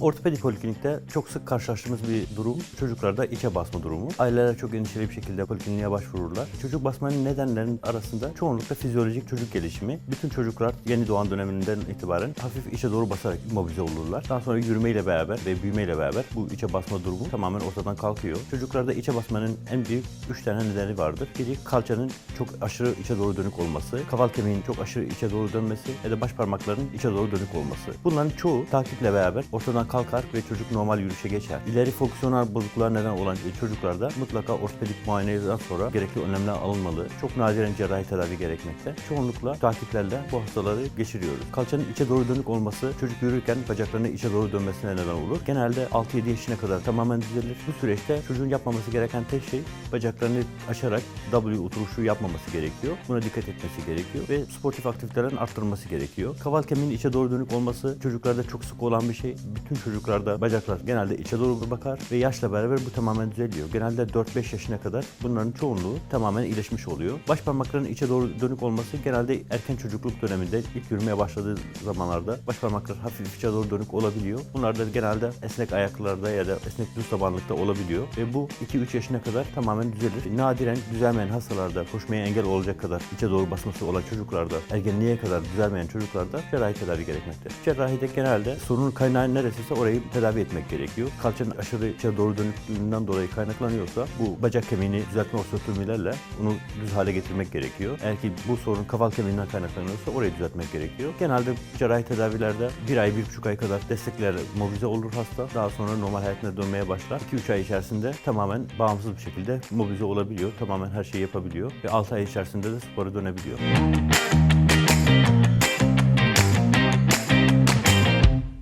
Ortopedi poliklinikte çok sık karşılaştığımız bir durum çocuklarda içe basma durumu. Aileler çok endişeli bir şekilde polikliniğe başvururlar. Çocuk basmanın nedenlerinin arasında çoğunlukla fizyolojik çocuk gelişimi. Bütün çocuklar yeni doğan döneminden itibaren hafif içe doğru basarak immobilize olurlar. Daha sonra yürümeyle beraber ve büyümeyle beraber bu içe basma durumu tamamen ortadan kalkıyor. Çocuklarda içe basmanın en büyük üç tane nedeni vardır. Biri kalçanın çok aşırı içe doğru dönük olması, kaval kemiğinin çok aşırı içe doğru dönmesi ya da baş parmakların içe doğru dönük olması. Bunların çoğu takiple beraber ortadan kalkar ve çocuk normal yürüyüşe geçer. İleri fonksiyonel bozukluklar neden olan çocuklarda mutlaka ortopedik muayeneden sonra gerekli önlemler alınmalı. Çok nadiren cerrahi tedavi gerekmekte. Çoğunlukla takiplerle bu hastaları geçiriyoruz. Kalçanın içe doğru dönük olması çocuk yürürken bacaklarının içe doğru dönmesine neden olur. Genelde 6-7 yaşına kadar tamamen düzelir. Bu süreçte çocuğun yapmaması gereken tek şey bacaklarını açarak W oturuşu yapmaması gerekiyor. Buna dikkat etmesi gerekiyor ve sportif aktivitelerin arttırılması gerekiyor. Kaval kemiğinin içe doğru dönük olması çocuklarda çok sık olan bir şey. Bütün çocuklarda bacaklar genelde içe doğru bakar ve yaşla beraber bu tamamen düzeliyor. Genelde 4-5 yaşına kadar bunların çoğunluğu tamamen iyileşmiş oluyor. Baş parmakların içe doğru dönük olması genelde erken çocukluk döneminde ilk yürümeye başladığı zamanlarda baş parmaklar hafif içe doğru dönük olabiliyor. Bunlar da genelde esnek ayaklarda ya da esnek düz tabanlıkta olabiliyor ve bu 2-3 yaşına kadar tamamen düzelir. Nadiren düzelmeyen hastalarda koşmaya engel olacak kadar içe doğru basması olan çocuklarda, ergenliğe kadar düzelmeyen çocuklarda cerrahi tedavi gerekmektedir. Cerrahide genelde sorunun kaynağı neresiyse orayı tedavi etmek gerekiyor. Kalçanın aşırı içe doğru dönüklüğünden dolayı kaynaklanıyorsa bu bacak kemiğini düzeltme osteotomilerle onu düz hale getirmek gerekiyor. Eğer ki bu sorun kaval kemiğinden kaynaklanıyorsa orayı düzeltmek gerekiyor. Genelde cerrahi tedavilerde bir ay, bir buçuk ay kadar destekler mobilize olur hasta. Daha sonra normal hayatına dönmeye başlar. 2-3 ay içerisinde tamamen bağımsız bir şekilde mobilize olabiliyor. Tamamen her şeyi yapabiliyor ve 6 ay içerisinde de spora dönebiliyor.